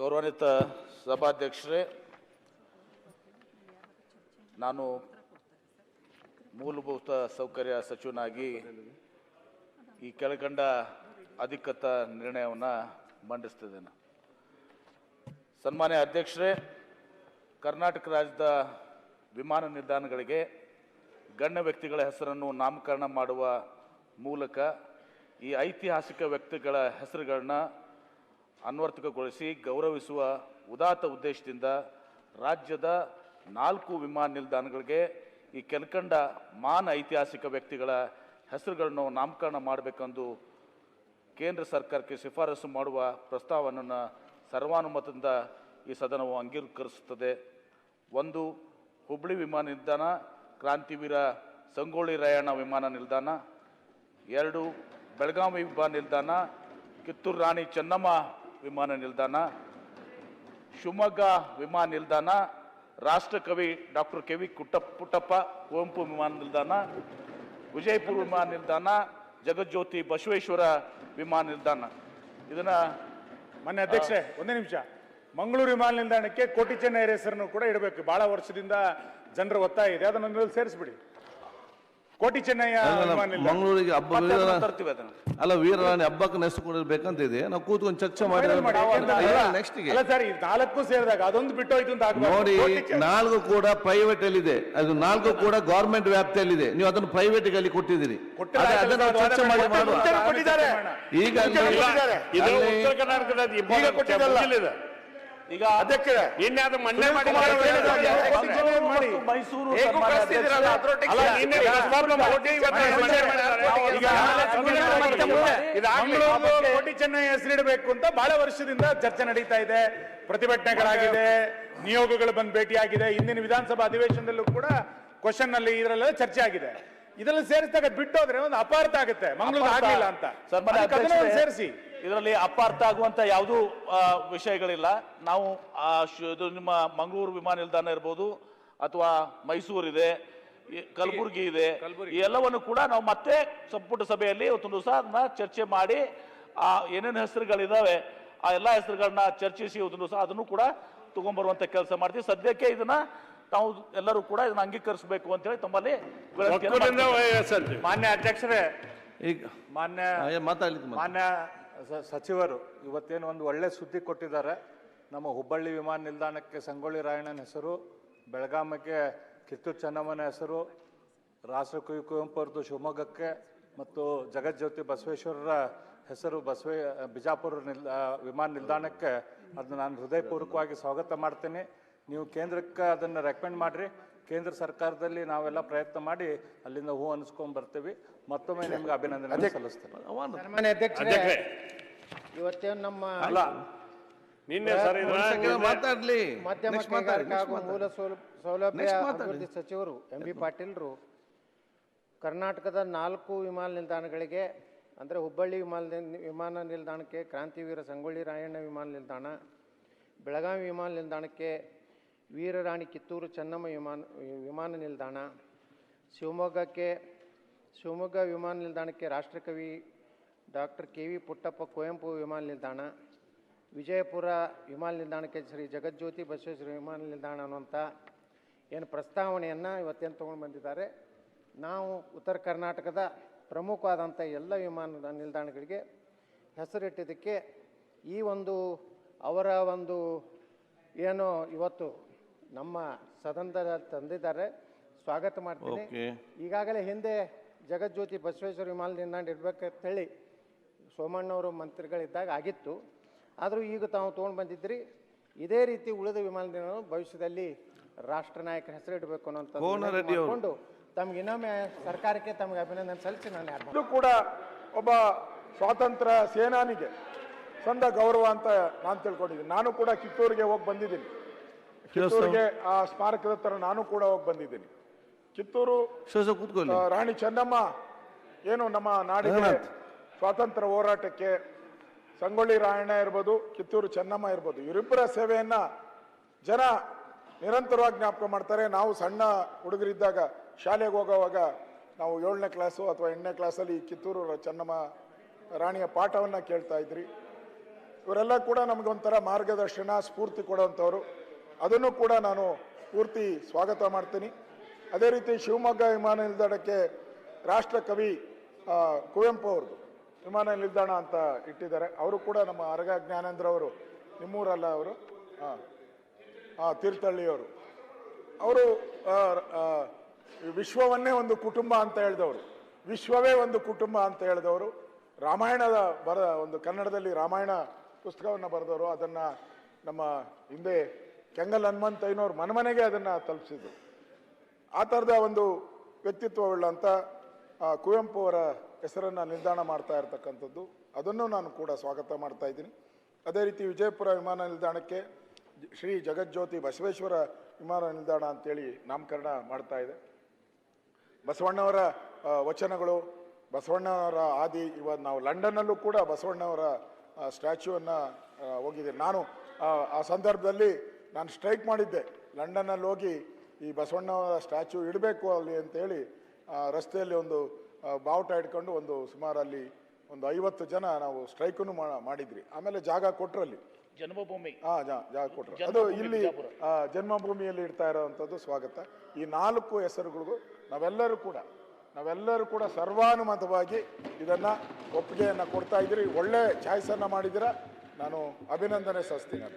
ಗೌರವಾನ್ವಿತ ಸಭಾಧ್ಯಕ್ಷರೇ, ನಾನು ಮೂಲಭೂತ ಸೌಕರ್ಯ ಸಚಿವನಾಗಿ ಈ ಕೆಳಕಂಡ ಅಧಿಕೃತ ನಿರ್ಣಯವನ್ನು ಮಂಡಿಸ್ತಿದ್ದೇನೆ. ಸನ್ಮಾನ್ಯ ಅಧ್ಯಕ್ಷರೇ, ಕರ್ನಾಟಕ ರಾಜ್ಯದ ವಿಮಾನ ನಿಲ್ದಾಣಗಳಿಗೆ ಗಣ್ಯ ವ್ಯಕ್ತಿಗಳ ಹೆಸರನ್ನು ನಾಮಕರಣ ಮಾಡುವ ಮೂಲಕ ಈ ಐತಿಹಾಸಿಕ ವ್ಯಕ್ತಿಗಳ ಹೆಸರುಗಳನ್ನ ಅನ್ವರ್ಥಕಗೊಳಿಸಿ ಗೌರವಿಸುವ ಉದಾತ್ತ ಉದ್ದೇಶದಿಂದ ರಾಜ್ಯದ ನಾಲ್ಕು ವಿಮಾನ ನಿಲ್ದಾಣಗಳಿಗೆ ಈ ಕೆಲ್ಕಂಡ ಮಾನ ಐತಿಹಾಸಿಕ ವ್ಯಕ್ತಿಗಳ ಹೆಸರುಗಳನ್ನು ನಾಮಕರಣ ಮಾಡಬೇಕೆಂದು ಕೇಂದ್ರ ಸರ್ಕಾರಕ್ಕೆ ಶಿಫಾರಸು ಮಾಡುವ ಪ್ರಸ್ತಾವವನ್ನು ಸರ್ವಾನುಮತದಿಂದ ಈ ಸದನವು ಅಂಗೀಕರಿಸುತ್ತದೆ. ಒಂದು ಹುಬ್ಬಳ್ಳಿ ವಿಮಾನ ನಿಲ್ದಾಣ, ಕ್ರಾಂತಿವೀರ ಸಂಗೊಳ್ಳಿ ರಾಯಣ್ಣ ವಿಮಾನ ನಿಲ್ದಾಣ. ಎರಡು, ಬೆಳಗಾವಿ ವಿಮಾನ ನಿಲ್ದಾಣ, ಕಿತ್ತೂರು ರಾಣಿ ಚೆನ್ನಮ್ಮ ವಿಮಾನ ನಿಲ್ದಾಣ, ಶಿವಮೊಗ್ಗ ವಿಮಾನ ನಿಲ್ದಾಣ, ರಾಷ್ಟ್ರಕವಿ doctor K V Kuttappa, Puttappa, Kuvempu ವಿಮಾನ ನಿಲ್ದಾಣ, ವಿಜಯಪುರ ವಿಮಾನ ನಿಲ್ದಾಣ, ಜಗಜ್ಯೋತಿ ಬಸವೇಶ್ವರ ವಿಮಾನ ನಿಲ್ದಾಣ. ಇದನ್ನ ಮಾನ್ಯ ಅಧ್ಯಕ್ಷರೇ, ಒಂದೇ ನಿಮಿಷ. ಮಂಗಳೂರು ವಿಮಾನ ನಿಲ್ದಾಣಕ್ಕೆ ಕೋಟಿ ಚೆನ್ನೈ ಹೆಸರನ್ನು ಕೂಡ ಇಡಬೇಕು. ಬಹಳ ವರ್ಷದಿಂದ ಜನರ ಒತ್ತಾಯ ಇದೆ. ಅದನ್ನು ಸೇರಿಸ್ಬಿಡಿ. ಕೋಟಿ ಚೆನ್ನಯ್ಯ ಮಂಗಳೂರಿಗೆ ಹಬ್ಬ ಅಲ್ಲ ವೀರರಾಣಿ ಹಬ್ಬಕ್ಕೆ ನೆಸ್ಕೊಂಡಿರ್ಬೇಕಂತ ಇದೆ ನಾವು ಕೂತ್ಕೊಂಡು ಚರ್ಚೆ ಮಾಡಿ ನೆಕ್ಸ್ಟ್ ಸರ್ ಈ ನಾಲ್ಕು ಸೇರಿದಾಗ ಅದೊಂದು ಬಿಟ್ಟೋಯ್ತು ಅಂತ. ನೋಡಿ ನಾಲ್ಕು ಕೂಡ ಪ್ರೈವೇಟ್ ಅಲ್ಲಿ ಇದೆ. ಅದು ನಾಲ್ಕು ಕೂಡ ಗವರ್ಮೆಂಟ್ ವ್ಯಾಪ್ತಿಯಲ್ಲಿದೆ ನೀವು ಅದನ್ನು ಪ್ರೈವೇಟ್ ಅಲ್ಲಿ ಕೊಟ್ಟಿದ್ದೀರಿ. ಚರ್ಚೆ ಮಾಡಿ. ಈಗ ಈಗ ಅದಕ್ಕೆ ಅದು ಮನ್ನೆ ಮಾಡಿ ಮೈಸೂರು ಕೋಟಿ ಚೆನ್ನೈ ಹೆಸರಿಡಬೇಕು ಅಂತ ಬಹಳ ವರ್ಷದಿಂದ ಚರ್ಚೆ ನಡೀತಾ ಇದೆ. ಪ್ರತಿಭಟನೆಗಳಾಗಿದೆ ನಿಯೋಗಗಳು ಬಂದು ಭೇಟಿಯಾಗಿದೆ. ಇಂದಿನ ವಿಧಾನಸಭಾ ಅಧಿವೇಶನದಲ್ಲೂ ಕೂಡ ಕ್ವಶನ್ನಲ್ಲಿ ಇದರಲ್ಲೆಲ್ಲ ಚರ್ಚೆ ಆಗಿದೆ. ಇದರಲ್ಲಿ ಸೇರಿಸಿದಾಗ ಬಿಟ್ಟೋದ್ರೆ ಒಂದು ಅಪಾರ್ಥ ಆಗುತ್ತೆ. ಮಂಗಳೂರು ಆಗಲಿಲ್ಲ ಅಂತ. ಸೇರಿಸಿ. ಇದರಲ್ಲಿ ಅಪಾರ್ಥ ಆಗುವಂತ ಯಾವುದೂ ವಿಷಯಗಳಿಲ್ಲ ನಾವು ಆ, ಶು- ಇದು ನಿಮ್ಮ ಮಂಗಳೂರು ವಿಮಾನ ನಿಲ್ದಾಣ ಇರ್ಬೋದು ಅಥವಾ ಮೈಸೂರು ಇದೆ ಈ ಕಲಬುರಗಿ ಇದೆ ಈ ಎಲ್ಲವನ್ನು ಕೂಡ ನಾವು ಮತ್ತೆ ಸಂಪುಟ ಸಭೆಯಲ್ಲಿ ಒಂದು ದಿವಸ ಅದನ್ನ ಚರ್ಚೆ ಮಾಡಿ ಆ ಏನೇನು ಹೆಸರುಗಳಿದಾವೆ ಆ ಎಲ್ಲ ಹೆಸರುಗಳನ್ನ ಚರ್ಚಿಸಿ ಒಂದು ದಿವಸ ಅದನ್ನು ಕೂಡ ತಗೊಂಡ್ಬರುವಂತ ಕೆಲಸ ಮಾಡ್ತೀವಿ ಸದ್ಯಕ್ಕೆ ಇದನ್ನ ತಾವು ಎಲ್ಲರೂ ಕೂಡ ಇದನ್ನ ಅಂಗೀಕರಿಸಬೇಕು ಅಂತ ಹೇಳಿ ತಮ್ಮಲ್ಲಿ. ಮಾನ್ಯ ಅಧ್ಯಕ್ಷರೇ ಈಗ ಮಾನ್ಯ. ಮಾನ್ಯ ಸಚಿವರು ಇವತ್ತೇನು ಒಂದು ಒಳ್ಳೆ ಸುದ್ದಿ ಕೊಟ್ಟಿದ್ದಾರೆ. ನಮ್ಮ ಹುಬ್ಬಳ್ಳಿ ವಿಮಾನ ನಿಲ್ದಾಣಕ್ಕೆ ಸಂಗೊಳ್ಳಿ ರಾಯಣ್ಣನ ಹೆಸರು ಬೆಳಗಾಮಕ್ಕೆ ಕಿತ್ತೂರು ಚೆನ್ನಮ್ಮನ ಹೆಸರು, ರಾಷ್ಟ್ರಕವಿ ಕುವೆಂಪು ಅವ್ರದ್ದು ಶಿವಮೊಗ್ಗಕ್ಕೆ ಮತ್ತು ಜಗಜ್ಯೋತಿ ಬಸವೇಶ್ವರರ ಹೆಸರು ಬಸವೇ, ಬಿಜಾಪುರ ನಿಲ್ ವಿಮಾನ ನಿಲ್ದಾಣಕ್ಕೆ. ಅದನ್ನು ನಾನು ಹೃದಯಪೂರ್ವಕವಾಗಿ ಸ್ವಾಗತ ಮಾಡ್ತೀನಿ. ನೀವು ಕೇಂದ್ರಕ್ಕೆ ಅದನ್ನು ರೆಕಮೆಂಡ್ ಮಾಡಿರಿ. ಕೇಂದ್ರ ಸರ್ಕಾರದಲ್ಲಿ ನಾವೆಲ್ಲ ಪ್ರಯತ್ನ ಮಾಡಿ ಅಲ್ಲಿಂದ ಹೂ ಅನಿಸ್ಕೊಂಡು ಬರ್ತೀವಿ. ಮತ್ತೊಮ್ಮೆ ನಿಮ್ಗೆ ಅಭಿನಂದನೆ ಸಲ್ಲಿಸ್ತೇನೆ. ಸನ್ಮಾನ್ಯ ಅಧ್ಯಕ್ಷರೇ ಅಧ್ಯಕ್ಷರೇ. ಇವತ್ತೇನು ನಮ್ಮ ಅಲ್ಲ ನಿನ್ನೆ ಮಾತಾಡಲಿ. ಮೂಲ ಸೌಲಭ್ಯ ಅಭಿವೃದ್ಧಿ ಸಚಿವರು ಎಂ ಬಿ ಪಾಟೀಲ್ರು ಕರ್ನಾಟಕದ ನಾಲ್ಕು ವಿಮಾನ ನಿಲ್ದಾಣಗಳಿಗೆ ಅಂದರೆ ಹುಬ್ಬಳ್ಳಿ ವಿಮಾನ ವಿಮಾನ ನಿಲ್ದಾಣಕ್ಕೆ ಕ್ರಾಂತಿವೀರ ಸಂಗೊಳ್ಳಿ ರಾಯಣ್ಣ ವಿಮಾನ ನಿಲ್ದಾಣ ಬೆಳಗಾವಿ ವಿಮಾನ ನಿಲ್ದಾಣಕ್ಕೆ ವೀರರಾಣಿ ಕಿತ್ತೂರು ಚೆನ್ನಮ್ಮ ವಿಮಾನ ವಿಮಾನ ನಿಲ್ದಾಣ. ಶಿವಮೊಗ್ಗಕ್ಕೆ, ಶಿವಮೊಗ್ಗ ವಿಮಾನ ನಿಲ್ದಾಣಕ್ಕೆ ರಾಷ್ಟ್ರಕವಿ doctor K V Puttappa Kuvempu ವಿಮಾನ ನಿಲ್ದಾಣ. ವಿಜಯಪುರ ವಿಮಾನ ನಿಲ್ದಾಣಕ್ಕೆ ಶ್ರೀ ಜಗಜ್ಯೋತಿ ಬಸವೇಶ್ವರ ವಿಮಾನ ನಿಲ್ದಾಣ ಅನ್ನುವಂಥ ಏನು ಪ್ರಸ್ತಾವನೆಯನ್ನು ಇವತ್ತೇನು ತೊಗೊಂಡು ಬಂದಿದ್ದಾರೆ. ನಾವು ಉತ್ತರ ಕರ್ನಾಟಕದ ಪ್ರಮುಖವಾದಂಥ ಎಲ್ಲ ವಿಮಾನ ನಿಲ್ದಾಣಗಳಿಗೆ ಹೆಸರಿಟ್ಟಿದ್ದಕ್ಕೆ ಈ ಒಂದು ಅವರ ಒಂದು ಏನು ಇವತ್ತು ನಮ್ಮ ಸದನದ ತಂದಿದ್ದಾರೆ ಸ್ವಾಗತ ಮಾಡ್ತೀನಿ. Okay. ಈಗಾಗಲೇ ಹಿಂದೆ ಜಗಜ್ಯೋತಿ ಬಸವೇಶ್ವರ ವಿಮಾನ ನಿಲ್ದಾಣ ಇರ್ಬೇಕಂತ ಹೇಳಿ ಸೋಮಣ್ಣವರು ಮಂತ್ರಿಗಳಿದ್ದಾಗ ಆಗಿತ್ತು. ಆದರೂ ಈಗ ತಾವು ತೊಗೊಂಡು ಬಂದಿದ್ರಿ ಇದೇ ರೀತಿ ಉಳಿದ ವಿಮಾನ ನಿಲ್ದಾಣ ಭವಿಷ್ಯದಲ್ಲಿ ರಾಷ್ಟ್ರ ನಾಯಕರ ಹೆಸರು ಇಡಬೇಕು ಕೋನ ವಿನಂತಿ ರೆಡ್ಡಿ ಅವರು. ಮಾಡ್ಕೊಂಡು ತಮ್ಗೆ ಇನ್ನೊಮ್ಮೆ ಸರ್ಕಾರಕ್ಕೆ ತಮಗೆ ಅಭಿನಂದನೆ ಸಲ್ಲಿಸಿ ನಾನು ಯಾರು ಇದು ಕೂಡ ಒಬ್ಬ ಸ್ವಾತಂತ್ರ್ಯ ಸೇನಾನಿಗೆ ಸಂದ ಗೌರವ ಅಂತ ನಾನು ತಿಳ್ಕೊಂಡಿದ್ದೀನಿ. ನಾನು ಕೂಡ ಕಿತ್ತೂರಿಗೆ ಹೋಗಿ ಬಂದಿದ್ದೀನಿ. ಕಿತ್ತೂರಿಗೆ ಆ ಸ್ಮಾರಕದ ತರ ನಾನು ಕೂಡ ಹೋಗಿ ಬಂದಿದ್ದೀನಿ. ಕಿತ್ತೂರು ರಾಣಿ ಚೆನ್ನಮ್ಮ ಏನು ನಮ್ಮ ನಾಡಿನ ಸ್ವಾತಂತ್ರ್ಯ ಹೋರಾಟಕ್ಕೆ ಸಂಗೊಳ್ಳಿ ರಾಯಣ್ಣ ಇರ್ಬೋದು ಕಿತ್ತೂರು ಚೆನ್ನಮ್ಮ ಇರ್ಬೋದು ಇವರಿಬ್ಬರ ಸೇವೆಯನ್ನ ಜನ ನಿರಂತರವಾಗಿ ಜ್ಞಾಪಕ ಮಾಡ್ತಾರೆ. ನಾವು ಸಣ್ಣ ಹುಡುಗರಿದ್ದಾಗ ಶಾಲೆಗೆ ಹೋಗೋವಾಗ ನಾವು ಏಳನೇ ಕ್ಲಾಸು ಅಥವಾ ಎಂಟನೇ ಕ್ಲಾಸಲ್ಲಿ ಕಿತ್ತೂರು ಚೆನ್ನಮ್ಮ ರಾಣಿಯ ಪಾಠವನ್ನ ಕೇಳ್ತಾ ಇದ್ರಿ. ಇವರೆಲ್ಲ ಕೂಡ ನಮಗೊಂಥರ ಮಾರ್ಗದರ್ಶನ ಸ್ಫೂರ್ತಿ ಕೊಡುವಂಥವ್ರು. ಅದನ್ನು ಕೂಡ ನಾನು ಪೂರ್ತಿ ಸ್ವಾಗತ ಮಾಡ್ತೀನಿ. ಅದೇ ರೀತಿ ಶಿವಮೊಗ್ಗ ವಿಮಾನ ನಿಲ್ದಾಣಕ್ಕೆ ರಾಷ್ಟ್ರ ಕವಿ ಕುವೆಂಪು ಅವ್ರದ್ದು ವಿಮಾನ ನಿಲ್ದಾಣ ಅಂತ ಇಟ್ಟಿದ್ದಾರೆ. ಅವರು ಕೂಡ ನಮ್ಮ ಅರಗ ಜ್ಞಾನೇಂದ್ರ ಅವರು, ನಿಮ್ಮೂರಲ್ಲ ಅವರು? ಹಾಂ ಹಾಂ ತೀರ್ಥಹಳ್ಳಿಯವರು ಅವರು. ವಿಶ್ವವನ್ನೇ ಒಂದು ಕುಟುಂಬ ಅಂತ ಹೇಳಿದವರು. ವಿಶ್ವವೇ ಒಂದು ಕುಟುಂಬ ಅಂತ ಹೇಳಿದವರು. ರಾಮಾಯಣದ ಬರ, ಒಂದು ಕನ್ನಡದಲ್ಲಿ ರಾಮಾಯಣ ಪುಸ್ತಕವನ್ನು ಬರೆದವರು. ಅದನ್ನು ನಮ್ಮ ಹಿಂದೆ ಕೆಂಗಲ್ ಹನುಮಂತಯ್ಯನವ್ರು ಮನಮನೆಗೆ ಅದನ್ನು ತಲುಪಿಸಿದ್ರು. ಆ ಥರದ ಒಂದು ವ್ಯಕ್ತಿತ್ವವುಳ್ಳಂಥ ಕುವೆಂಪು ಅವರ ಹೆಸರನ್ನು ನಿಲ್ದಾಣ ಮಾಡ್ತಾ ಇರತಕ್ಕಂಥದ್ದು. ಅದನ್ನು ನಾನು ಕೂಡ ಸ್ವಾಗತ ಮಾಡ್ತಾ ಇದ್ದೀನಿ. ಅದೇ ರೀತಿ ವಿಜಯಪುರ ವಿಮಾನ ನಿಲ್ದಾಣಕ್ಕೆ ಶ್ರೀ ಜಗಜ್ಯೋತಿ ಬಸವೇಶ್ವರ ವಿಮಾನ ನಿಲ್ದಾಣ ಅಂತೇಳಿ ನಾಮಕರಣ ಮಾಡ್ತಾ ಇದೆ. ಬಸವಣ್ಣವರ ವಚನಗಳು, ಬಸವಣ್ಣವರ ಆದಿ ಇವತ್ತು ನಾವು ಲಂಡನ್ನಲ್ಲೂ ಕೂಡ ಬಸವಣ್ಣವರ ಸ್ಟ್ಯಾಚ್ಯೂವನ್ನು ಹೋಗಿದ್ದೀನಿ ನಾನು ಆ ಸಂದರ್ಭದಲ್ಲಿ ನಾನು ಸ್ಟ್ರೈಕ್ ಮಾಡಿದ್ದೆ. ಲಂಡನ್ನಲ್ಲಿ ಹೋಗಿ ಈ ಬಸವಣ್ಣ ಸ್ಟ್ಯಾಚ್ಯೂ ಇಡಬೇಕು ಅಲ್ಲಿ ಅಂತೇಳಿ ಆ, ರಸ್ತೆಯಲ್ಲಿ ಒಂದು ಬಾವುಟ ಇಟ್ಕೊಂಡು ಒಂದು ಸುಮಾರು ಅಲ್ಲಿ ಒಂದು ಐವತ್ತು ಜನ ನಾವು ಸ್ಟ್ರೈಕನ್ನು ಮಾಡಿದ್ರಿ ಆಮೇಲೆ ಜಾಗ ಕೊಟ್ರಲ್ಲಿ. ಜನ್ಮಭೂಮಿ. ಹಾಂ ಜಾಗ ಕೊಟ್ರು. ಅದು ಇಲ್ಲಿ ಜನ್ಮಭೂಮಿಯಲ್ಲಿ ಇಡ್ತಾ ಇರೋವಂಥದ್ದು ಸ್ವಾಗತ. ಈ ನಾಲ್ಕು ಹೆಸರುಗಳಿಗೂ ನಾವೆಲ್ಲರೂ ಕೂಡ ನಾವೆಲ್ಲರೂ ಕೂಡ ಸರ್ವಾನುಮತವಾಗಿ ಇದನ್ನು ಒಪ್ಪಿಗೆಯನ್ನು ಕೊಡ್ತಾ ಇದ್ದೀರಿ. ಒಳ್ಳೆ ಚಾಯ್ಸನ್ನು ಮಾಡಿದ್ದೀರಾ? ನಾನು ಅಭಿನಂದನೆ ಸಲ್ಲಿಸ್ತೀನಿ.